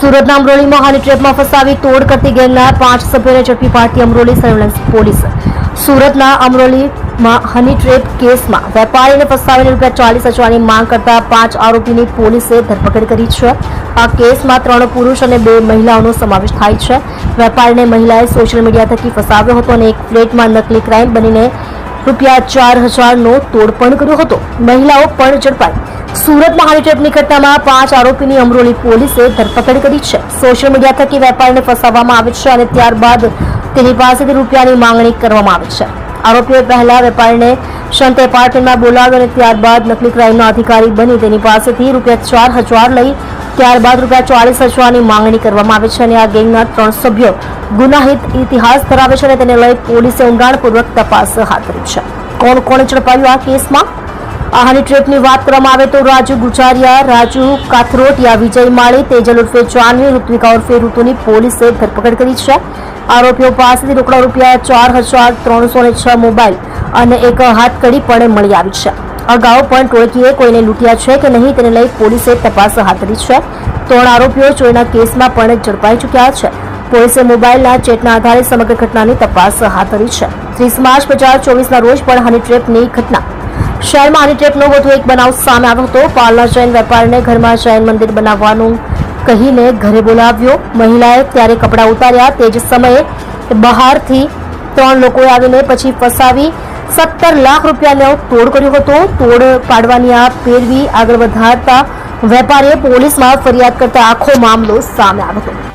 સુરતના અમરોલીમાં હાની ટ્રેપમાં ફસાવી તોડ કરતી ગેંગના પાંચ સભ્યોને ઝડપી પાડતી અમરોલી સર્વેલન્સ પોલીસ. સુરતના અમરોલીમાં હની ટ્રેપ કેસમાં વેપારીને ફસાવીને રૂપિયા ચાલીસ હજારની માંગ કરતા પાંચ આરોપીની પોલીસે ધરપકડ કરી છે. આ કેસમાં ત્રણ પુરુષ અને બે મહિલાઓનો સમાવેશ થાય છે. વેપારીને મહિલાએ સોશિયલ મીડિયા થકી ફસાવ્યો હતો અને એક ફ્લેટમાં નકલી ક્રાઇમ બનીને રૂપિયા ચાર હજારનો તોડ પણ કર્યો હતો. મહિલાઓ પણ ઝડપાઈ. સુરતમાં હાની ઘટનામાં પાંચ આરોપીની અમરોલી પોલીસે ધરપકડ કરી છે. સોશિયલ મીડિયા થકી વેપારીને ફસાવવામાં આવે છે અને ત્યારબાદ તેની પાસેથી રૂપિયાની માંગણી કરવામાં આવે છે. આરોપીઓએ પહેલા વેપારીને શંત એપાર્ટમેન્ટમાં બોલાવ્યો અને ત્યારબાદ નકલી ક્રાઇમના અધિકારી બની તેની પાસેથી રૂપિયા ચાર હજાર લઈ ત્યારબાદ રૂપિયા ચાલીસ હજારની માંગણી કરવામાં આવે છે અને આ ગેંગના ત્રણ સભ્યો ગુનાહિત ઇતિહાસ ધરાવે છે અને તેને લઈ પોલીસે ઊંડાણપૂર્વક તપાસ હાથ ધરી છે. કોણ કોણે ઝડપાયું આ કેસમાં? આ હની ટ્રેપની વાત કરવામાં આવે તો રાજુ ગુજારિયા, રાજુ કાથરોટિયા વિજય માળી, તેજલ ઉર્ફે જાનવી, ઋત્વિકા ઉર્ફે ઋતુની પોલીસે ધરપકડ કરી છે. આરોપીઓ પાસેથી રોકડા રૂપિયા ચાર હજાર ત્રણસો ને છ મોબાઈલ અને એક હાથકડી પણ મળી આવી છે. અગાઉ પણ ટોળકીએ કોઈને લૂંટ્યા છે કે નહીં તેને લઈ પોલીસે તપાસ હાથ ધરી છે. ત્રણ આરોપીઓ ચોરીના કેસમાં પણ ઝડપાઈ ચૂક્યા છે. પોલીસે મોબાઈલના ચેટના આધારે સમગ્ર ઘટનાની તપાસ હાથ ધરી છે. ત્રીસ માર્ચ બે હજાર ચોવીસના રોજ પણ હની ટ્રેપની ઘટના. શહેરમાં હની ટ્રેપનો વધુ એક બનાવ સામે આવ્યો હતો. પાલના જૈન વેપારીને ઘરમાં જૈન મંદિર બનાવવાનું કહીને ઘરે બોલાવ્યો. મહિલાએ ત્યારે કપડાં ઉતાર્યા. તે જ સમયે બહારથી ત્રણ લોકોએ આવીને પછી ફસાવી સત્તર લાખ રૂપિયાનો તોડ કર્યો હતો. તોડ પાડવાની આ પેરવી આગળ વધારતા વેપારીએ પોલીસમાં ફરિયાદ કરતા આખો મામલો સામે આવ્યો હતો.